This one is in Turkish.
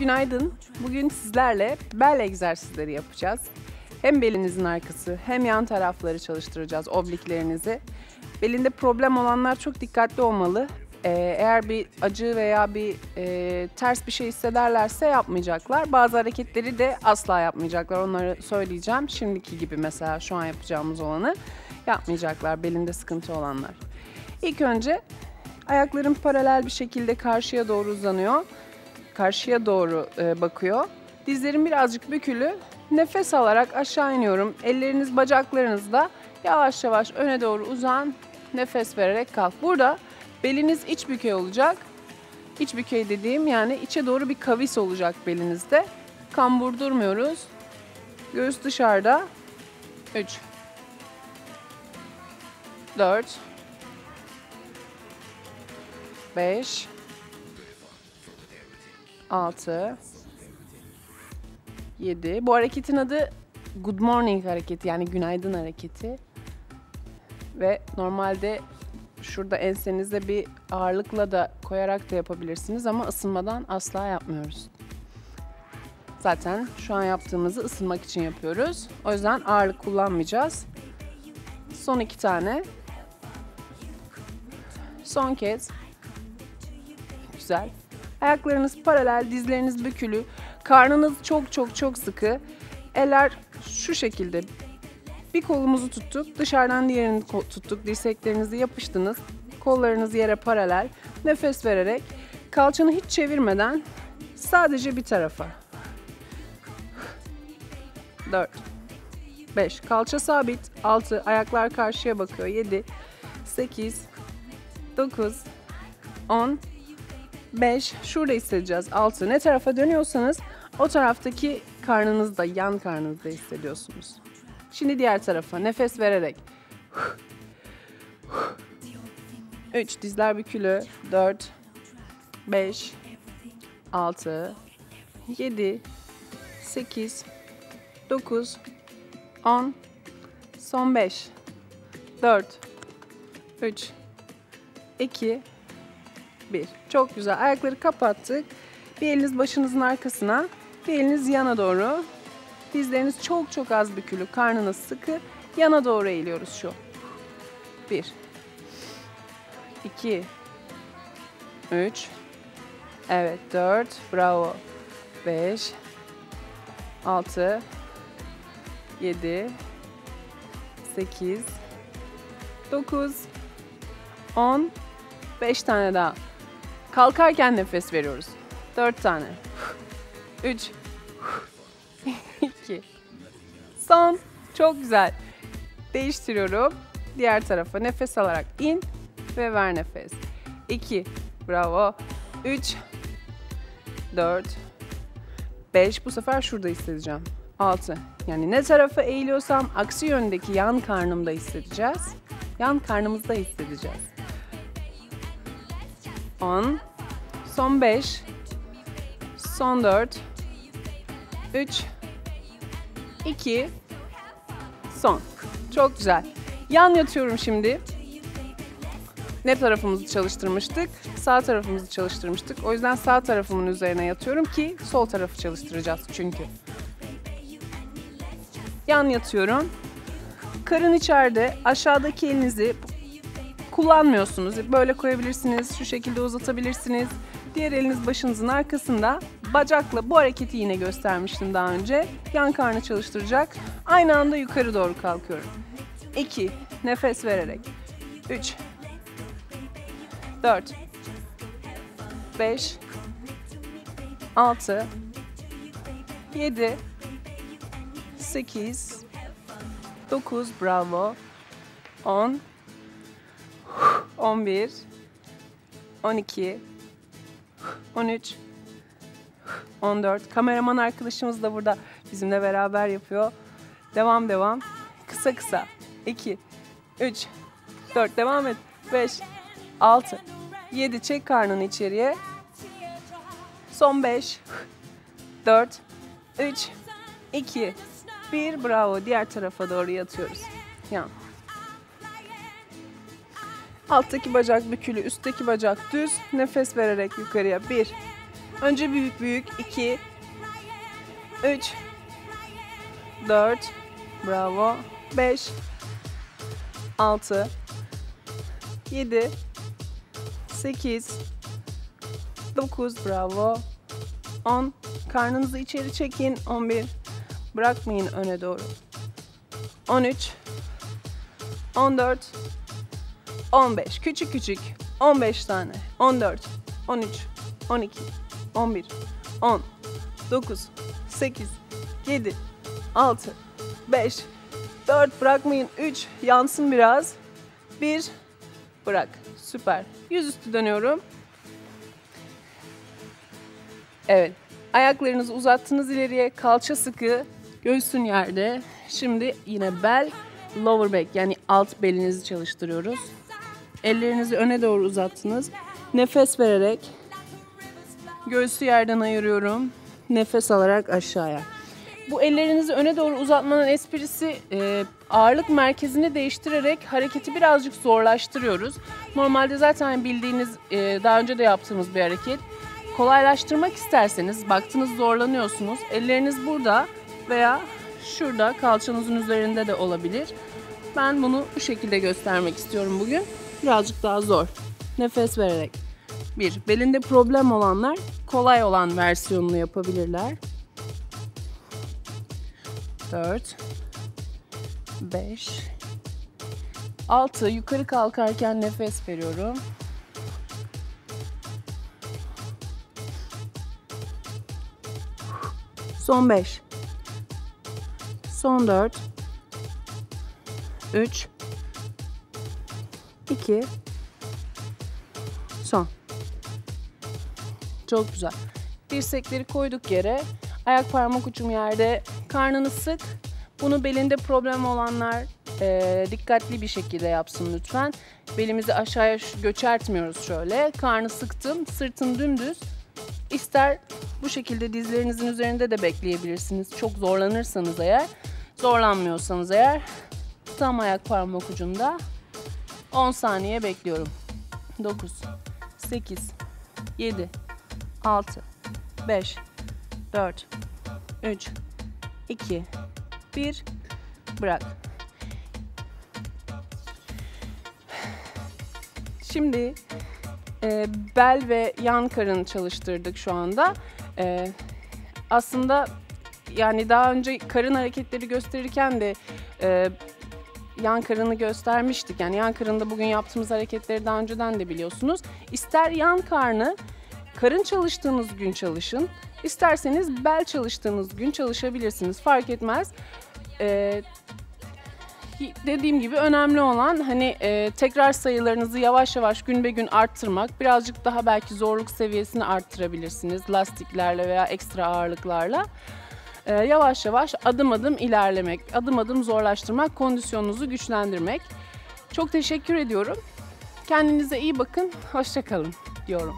günaydın. Bugün sizlerle bel egzersizleri yapacağız. Hem belinizin arkası hem yan tarafları çalıştıracağız, obliklerinizi. Belinde problem olanlar çok dikkatli olmalı. Ee, eğer bir acı veya bir e, ters bir şey hissederlerse yapmayacaklar. Bazı hareketleri de asla yapmayacaklar. Onları söyleyeceğim. Şimdiki gibi mesela şu an yapacağımız olanı yapmayacaklar belinde sıkıntı olanlar. İlk önce ayaklarım paralel bir şekilde karşıya doğru uzanıyor. Karşıya doğru e, bakıyor. Dizlerim birazcık bükülü. Nefes alarak aşağı iniyorum. Elleriniz bacaklarınızda yavaş yavaş öne doğru uzan. Nefes vererek kalk. Burada beliniz iç bükey olacak. İç bükey dediğim yani içe doğru bir kavis olacak belinizde. Kambur durmuyoruz. Göğüs dışarıda. 3 4 5 6 7 Bu hareketin adı good morning hareketi yani günaydın hareketi. Ve normalde şurada ensenize bir ağırlıkla da koyarak da yapabilirsiniz ama ısınmadan asla yapmıyoruz. Zaten şu an yaptığımızı ısınmak için yapıyoruz. O yüzden ağırlık kullanmayacağız. Son iki tane. Son kez. Güzel. Ayaklarınız paralel, dizleriniz bükülü. Karnınız çok çok çok sıkı. Eller şu şekilde. Bir kolumuzu tuttuk, dışarıdan diğerini tuttuk. Dirseklerinizi yapıştınız. Kollarınız yere paralel. Nefes vererek kalçanı hiç çevirmeden sadece bir tarafa. 4 5 kalça sabit 6 ayaklar karşıya bakıyor 7 8 9 10 5 şurada hissedeceğiz. 6 ne tarafa dönüyorsanız o taraftaki karnınızda yan karnınızda hissediyorsunuz. Şimdi diğer tarafa nefes vererek. 3 dizler bükülü 4 5 6 7 8 9 10 son 5 4 3 2 1 çok güzel. Ayakları kapattık. Bir eliniz başınızın arkasına bir eliniz yana doğru. Dizleriniz çok çok az bükülü karnınız sıkı. Yana doğru eğiliyoruz şu. 1 2 3 Evet 4 bravo. 5 6 7 8 9 10 5 tane daha. Kalkarken nefes veriyoruz. 4 tane. 3 2 Son. Çok güzel. Değiştiriyorum. Diğer tarafa nefes alarak in ve ver nefes. 2 Bravo. 3 4 5 bu sefer şurada hissedeceğim. 6. Yani ne tarafa eğiliyorsam aksi yöndeki yan karnımda hissedeceğiz. Yan karnımızda hissedeceğiz. 10. Son 5. Son 4. 3. 2. Son. Çok güzel. Yan yatıyorum şimdi. Ne tarafımızı çalıştırmıştık? Sağ tarafımızı çalıştırmıştık. O yüzden sağ tarafımın üzerine yatıyorum ki sol tarafı çalıştıracağız çünkü. Yan yatıyorum. Karın içeride. Aşağıdaki elinizi kullanmıyorsunuz. Böyle koyabilirsiniz. Şu şekilde uzatabilirsiniz. Diğer eliniz başınızın arkasında. Bacakla bu hareketi yine göstermiştim daha önce. Yan karnı çalıştıracak. Aynı anda yukarı doğru kalkıyorum. 2. Nefes vererek. 3. 4. 5. 6. 7. 8, 9, bravo, 10, 11, 12, 13, 14. Kameraman arkadaşımız da burada bizimle beraber yapıyor. Devam devam. Kısa kısa. 2, 3, 4 devam et. 5, 6, 7 çek karnını içeriye. Son 5, 4, 3, 2, bir bravo diğer tarafa doğru yatıyoruz. Yan. Alttaki bacak bükülü, üstteki bacak düz. Nefes vererek yukarıya. Bir, Önce büyük büyük. 2 3 4 Bravo. 5 6 7 8 9 Bravo. 10 Karnınızı içeri çekin. 11 Bırakmayın öne doğru. 13 14 15 küçük küçük 15 tane 14 13 12 11 10 9 8 7 6 5 4 bırakmayın 3 yansın biraz. 1 bırak süper. Yüzüstü dönüyorum. Evet ayaklarınızı uzattınız ileriye kalça sıkı göğsün yerde. Şimdi yine bel lower back yani alt belinizi çalıştırıyoruz ellerinizi öne doğru uzattınız nefes vererek göğsü yerden ayırıyorum nefes alarak aşağıya bu ellerinizi öne doğru uzatmanın esprisi e, ağırlık merkezini değiştirerek hareketi birazcık zorlaştırıyoruz. Normalde zaten bildiğiniz e, daha önce de yaptığımız bir hareket. Kolaylaştırmak isterseniz baktınız zorlanıyorsunuz. Elleriniz burada veya şurada kalçanızın üzerinde de olabilir. Ben bunu bu şekilde göstermek istiyorum bugün. Birazcık daha zor. Nefes vererek. Bir, belinde problem olanlar kolay olan versiyonunu yapabilirler. 4 5 6 yukarı kalkarken nefes veriyorum. Son 5 Son 4 3 2 Son Çok güzel. Dirsekleri koyduk yere. Ayak parmak ucum yerde. Karnını sık. Bunu belinde problem olanlar e, dikkatli bir şekilde yapsın lütfen. Belimizi aşağıya göçertmiyoruz şöyle. Karnı sıktım. Sırtım dümdüz. İster bu şekilde dizlerinizin üzerinde de bekleyebilirsiniz. Çok zorlanırsanız eğer. Zorlanmıyorsanız eğer tam ayak parmak ucunda 10 saniye bekliyorum. 9 8 7 6 5 4 3 2 1 bırak. Şimdi e, bel ve yan karın çalıştırdık şu anda. E, aslında yani daha önce karın hareketleri gösterirken de e, yan karını göstermiştik. Yani yan karında bugün yaptığımız hareketleri daha önceden de biliyorsunuz. İster yan karnı karın çalıştığınız gün çalışın. İsterseniz bel çalıştığınız gün çalışabilirsiniz. Fark etmez. Ee, dediğim gibi önemli olan hani e, tekrar sayılarınızı yavaş yavaş gün be gün arttırmak. Birazcık daha belki zorluk seviyesini arttırabilirsiniz lastiklerle veya ekstra ağırlıklarla. Ee, yavaş yavaş adım adım ilerlemek, adım adım zorlaştırmak, kondisyonunuzu güçlendirmek. Çok teşekkür ediyorum. Kendinize iyi bakın, hoşçakalın diyorum.